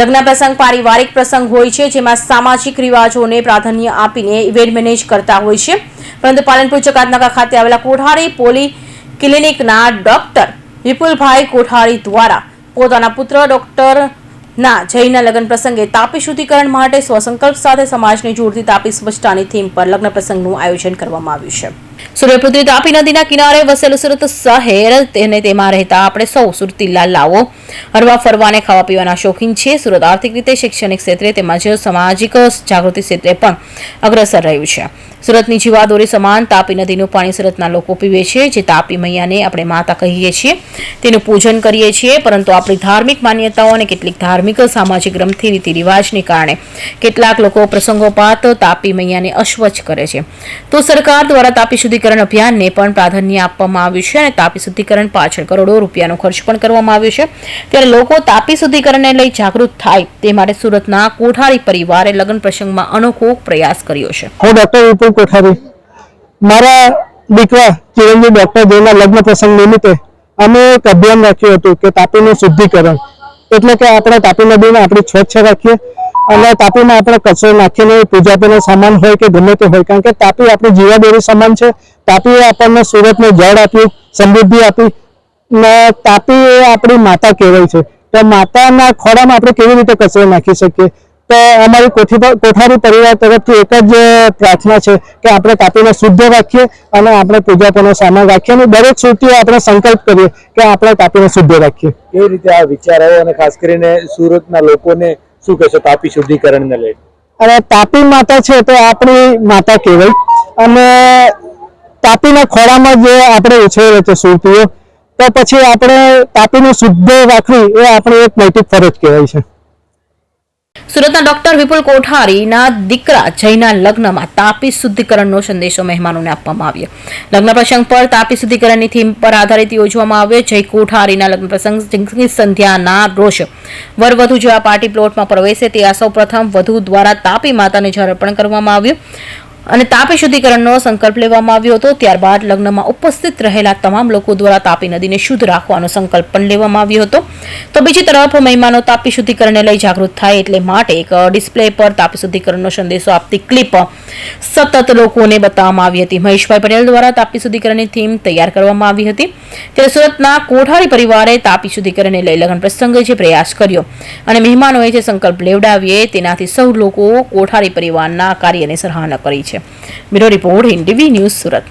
લગ્ન પ્રસંગ પારિવારિક પ્રસંગ હોય છે, જેમાં સામાજિક રિવાજોને પ્રાધાન્ય આપીને ઇવેન્ટ મેનેજ કરતા હોય છે. પરંતુ પાલનપુર ચકાતનાકા ખાતે આવેલા કોઠારી પોલી ક્લિનિકના ડોક્ટર વિપુલભાઈ કોઠારી દ્વારા પોતાના પુત્ર ડોક્ટર ના જયના લગ્ન પ્રસંગે તાપી શુદ્ધિકરણ માટે સ્વસંકલ્પ સાથે સમાજને જોડતી તાપી સ્વચ્છતાની થીમ પર લગ્ન પ્રસંગનું આયોજન કરવામાં આવ્યું છે. સૂર્યપુત્રી તાપી નદીના કિનારે વસેલું સુરત શહેર તેને તેમાં રહેતા આપણે સૌ સુરતી લાલાઓ. હરવા ફરવાને ખાવા પીવાના શોખીન છે સુરત આર્થિક રીતે, શૈક્ષણિક ક્ષેત્રે તેમજ સામાજિક જાગૃતિ ક્ષેત્રે પણ અગ્રસર રહ્યું છે. સુરતની જીવાદોરી સમાન તાપી નદીનું પાણી સુરતના લોકો પીવે છે, જે તાપી મૈયાને આપણે માતા કહીએ છીએ. તેનું પૂજન કરીએ છીએ, પરંતુ આપણી ધાર્મિક માન્યતાઓ અને કેટલીક ધાર્મિક સામાજિક ગ્રંથિ રીતિ રિવાજને કારણે કેટલાક લોકો પ્રસંગોપાત તાપી મૈયાને અસ્વચ્છ કરે છે. તો સરકાર દ્વારા તાપી શુદ્ધિકરણ અભિયાનને પણ પ્રાધાન્ય આપવામાં આવ્યું છે અને તાપી શુદ્ધિકરણ પાછળ કરોડો રૂપિયાનો ખર્ચ પણ કરવામાં આવ્યો છે. ત્યારે લોકો તાપી શુદ્ધિકરણને લઈ જાગૃત થાય તે માટે સુરતના કોઠારી પરિવારે લગ્ન પ્રસંગમાં અનોખો પ્રયાસ કર્યો છે. હું ડોક્ટર વિપુલ કોઠારી. મારા દીકરા ચિરંજીવ ડોક્ટર જેના લગ્ન પ્રસંગ નિમિત્તે અમે એક અભિયાન રાખ્યું હતું કે તાપીનું શુદ્ધિકરણ. એટલે કે આપણે તાપી નદીને આપણી સ્વચ્છ રાખીએ. અને તાપીમાં આપણે કચરો નાખીને પૂજાપીનો સામાન હોય કે ગમે તે હોય, કારણ કે તાપી આપણી જીવાદોરી સમાન છે. તાપીએ આપણને સુરતને જળ આપ્યું, સમૃદ્ધિ આપી, ને તાપી એ આપણી માતા કહેવાય છે. તો માતાના ખોરામાં આપણે કેવી રીતે કચરો નાખી શકીએ? તો અમારી કોઠી કોઠારી પરિવાર તરફથી એક જ પ્રાર્થના છે કે આપણે તાપીને શુદ્ધ રાખીએ અને આપણે પૂજાપોનો સામાન રાખીએ અને દરેક સુરતીઓ આપણે સંકલ્પ કરીએ કે આપણે તાપીને શુદ્ધ રાખીએ. કેવી રીતે આ વિચાર આવ્યો અને ખાસ કરીને સુરતના લોકોને શું કહેશો, તાપી શુદ્ધિકરણને લઈને અને તાપી માતા છે તો આપણી માતા કહેવાય. અને તાપીના ખોળામાં જે આપણે ઉછેરે છે સુરતીઓ તો પછી આપણે તાપીનું શુદ્ધ રાખવી એ આપણી એક નૈતિક ફરજ કહેવાય છે. સુરતના ડોક્ટર વિપુલ કોઠારીના દીકરા જયના લગ્નમાં તાપી શુદ્ધિકરણનો સંદેશો મહેમાનોને આપવામાં આવ્યો. લગ્ન પ્રસંગ પર તાપી શુદ્ધિકરણની થીમ પર આધારિત યોજવામાં આવ્યો. જય કોઠારીના લગ્ન પ્રસંગ સંધ્યાના રોષ. વરવધુ જેવા પાર્ટી પ્લોટમાં પ્રવેશે તે આ સૌ પ્રથમ વધુ દ્વારા તાપી માતાને જળ અર્પણ કરવામાં આવ્યું. અને તાપી શુદ્ધિકરણનો સંકલ્પ લેવામાં આવ્યો હતો. ત્યારબાદ લગ્નમાં ઉપસ્થિત રહેલા તમામ લોકો દ્વારા તાપી નદીને શુદ્ધ રાખવાનો સંકલ્પ પણ લેવામાં આવ્યો હતો. તો બીજી તરફ મહેમાનો તાપી શુદ્ધિકરણને લઈ જાગૃત થાય એટલે માટે એક ડિસ્પ્લે પર તાપી શુદ્ધિકરણનો સંદેશો આપતી ક્લિપ સતત લોકોને બતાવવામાં આવી હતી. મહેશભાઈ પટેલ દ્વારા તાપી શુદ્ધિકરણની થીમ તૈયાર કરવામાં આવી હતી. ત્યારે સુરતના કોઠારી પરિવારે તાપી શુદ્ધિકરણને લઈ લગ્ન પ્રસંગે જે પ્રયાસ કર્યો અને મહેમાનોએ જે સંકલ્પ લેવડાવીએ તેનાથી સૌ લોકો કોઠારી પરિવારના કાર્યની સરાહના કરી છે. Bureau report NDV news Surat.